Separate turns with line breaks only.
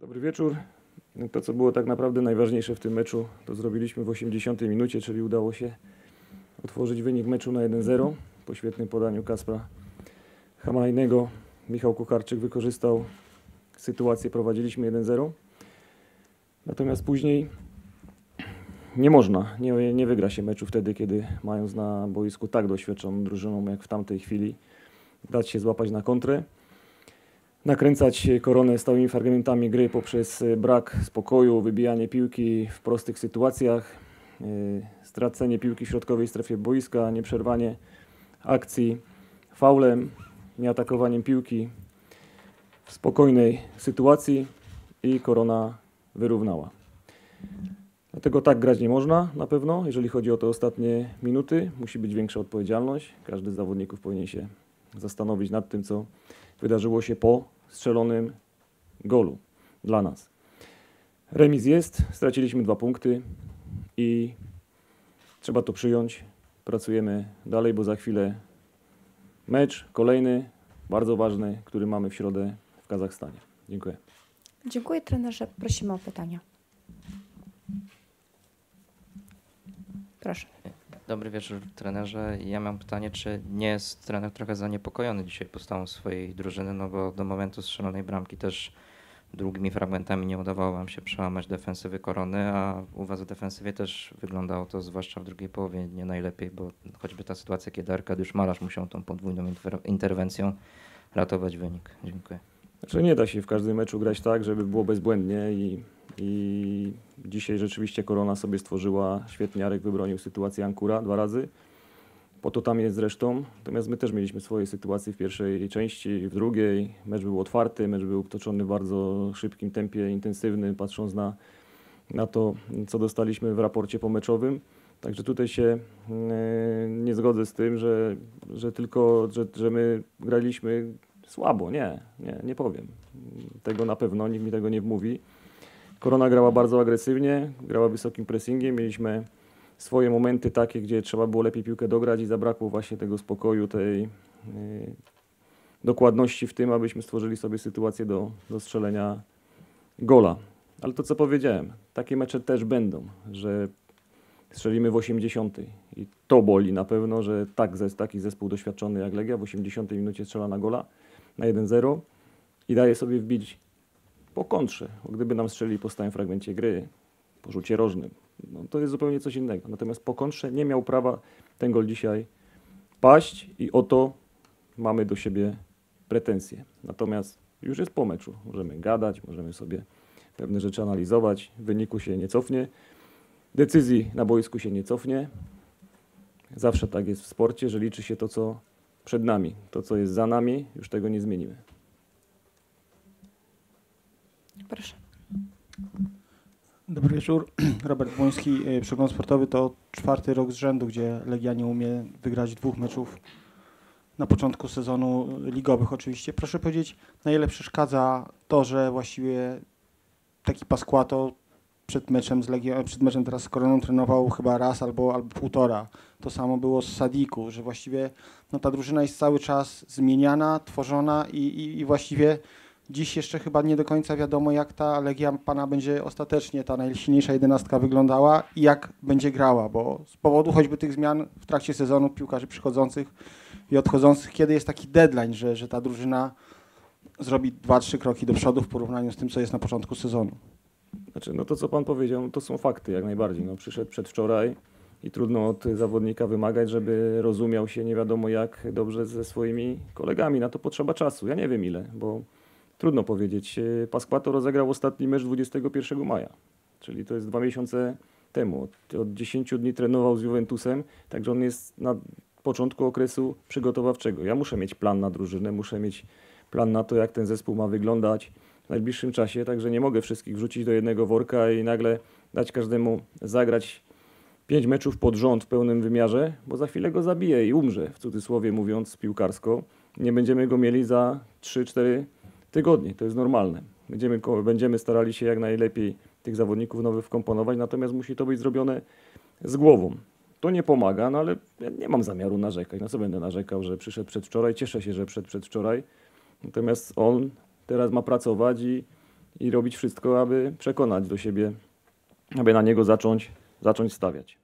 Dobry wieczór. To, co było tak naprawdę najważniejsze w tym meczu, to zrobiliśmy w 80 minucie, czyli udało się otworzyć wynik meczu na 1-0 po świetnym podaniu Kaspra Hamajnego. Michał Kucharczyk wykorzystał sytuację, prowadziliśmy 1-0. Natomiast później nie można, nie, nie wygra się meczu wtedy, kiedy mając na boisku tak doświadczoną drużyną jak w tamtej chwili, dać się złapać na kontrę nakręcać koronę stałymi fragmentami gry poprzez e, brak spokoju, wybijanie piłki w prostych sytuacjach, e, stracenie piłki w środkowej strefie boiska, nieprzerwanie akcji faulem, nieatakowaniem piłki w spokojnej sytuacji i korona wyrównała. Dlatego tak grać nie można na pewno. Jeżeli chodzi o te ostatnie minuty, musi być większa odpowiedzialność. Każdy z zawodników powinien się zastanowić nad tym, co wydarzyło się po strzelonym golu dla nas. Remis jest, straciliśmy dwa punkty i trzeba to przyjąć. Pracujemy dalej, bo za chwilę mecz kolejny, bardzo ważny, który mamy w środę w Kazachstanie. Dziękuję.
Dziękuję trenerze. Prosimy o pytania. Proszę.
Dobry wieczór trenerze. Ja mam pytanie, czy nie jest trener trochę zaniepokojony dzisiaj postawą swojej drużyny, no bo do momentu strzelonej bramki też długimi fragmentami nie udawało wam się przełamać defensywy korony, a u was w defensywie też wyglądało to zwłaszcza w drugiej połowie nie najlepiej, bo choćby ta sytuacja, kiedy Arkadiusz Malarz musiał tą podwójną inter- interwencją ratować wynik. Dziękuję.
Znaczy nie da się w każdym meczu grać tak, żeby było bezbłędnie i, i dzisiaj rzeczywiście Korona sobie stworzyła, świetnie Jarek wybronił sytuację Ankura dwa razy. Po to tam jest zresztą. Natomiast my też mieliśmy swoje sytuacje w pierwszej części, w drugiej. Mecz był otwarty, mecz był toczony w bardzo szybkim tempie, intensywnym, patrząc na, na to, co dostaliśmy w raporcie pomeczowym. Także tutaj się e, nie zgodzę z tym, że, że tylko, że, że my graliśmy słabo. Nie, nie, nie powiem. Tego na pewno, nikt mi tego nie wmówi. Korona grała bardzo agresywnie, grała wysokim pressingiem. Mieliśmy swoje momenty takie, gdzie trzeba było lepiej piłkę dograć i zabrakło właśnie tego spokoju, tej yy, dokładności w tym, abyśmy stworzyli sobie sytuację do, do strzelenia gola. Ale to co powiedziałem, takie mecze też będą, że strzelimy w 80. I to boli na pewno, że tak, taki zespół doświadczony jak Legia w 80 minucie strzela na gola na 1-0 i daje sobie wbić po kontrze. Gdyby nam strzeli po stałym fragmencie gry, po rzucie rożnym, no to jest zupełnie coś innego. Natomiast po kontrze nie miał prawa ten gol dzisiaj paść i oto mamy do siebie pretensje. Natomiast już jest po meczu. Możemy gadać, możemy sobie pewne rzeczy analizować. Wyniku się nie cofnie. Decyzji na boisku się nie cofnie. Zawsze tak jest w sporcie, że liczy się to, co przed nami. To, co jest za nami, już tego nie zmienimy.
Proszę.
Dobry wieczór. Robert Błoński. E, Przegląd sportowy to czwarty rok z rzędu, gdzie Legia nie umie wygrać dwóch meczów na początku sezonu ligowych oczywiście. Proszę powiedzieć, na ile przeszkadza to, że właściwie taki Pasquato przed meczem z Legią, przed meczem teraz z Koroną trenował chyba raz albo, albo półtora. To samo było z Sadiku, że właściwie no, ta drużyna jest cały czas zmieniana, tworzona i, i, i właściwie dziś jeszcze chyba nie do końca wiadomo, jak ta Legia Pana będzie ostatecznie, ta najsilniejsza jedenastka wyglądała i jak będzie grała, bo z powodu choćby tych zmian w trakcie sezonu piłkarzy przychodzących i odchodzących, kiedy jest taki deadline, że, że ta drużyna zrobi dwa, trzy kroki do przodu w porównaniu z tym, co jest na początku sezonu.
Znaczy, no to co pan powiedział, to są fakty jak najbardziej. No, przyszedł przedwczoraj i trudno od zawodnika wymagać, żeby rozumiał się nie wiadomo jak dobrze ze swoimi kolegami. Na to potrzeba czasu. Ja nie wiem ile, bo trudno powiedzieć. Pasquato rozegrał ostatni mecz 21 maja, czyli to jest dwa miesiące temu. Od, od 10 dni trenował z Juventusem, także on jest na początku okresu przygotowawczego. Ja muszę mieć plan na drużynę, muszę mieć plan na to, jak ten zespół ma wyglądać w najbliższym czasie, także nie mogę wszystkich wrzucić do jednego worka i nagle dać każdemu zagrać pięć meczów pod rząd w pełnym wymiarze, bo za chwilę go zabije i umrze, w cudzysłowie mówiąc piłkarsko. Nie będziemy go mieli za 3-4 tygodnie, to jest normalne. Będziemy, będziemy starali się jak najlepiej tych zawodników nowych wkomponować, natomiast musi to być zrobione z głową. To nie pomaga, no ale ja nie mam zamiaru narzekać. No co będę narzekał, że przyszedł przedwczoraj, cieszę się, że przed przedwczoraj. Natomiast on teraz ma pracować i, i robić wszystko, aby przekonać do siebie, aby na niego zacząć, zacząć stawiać.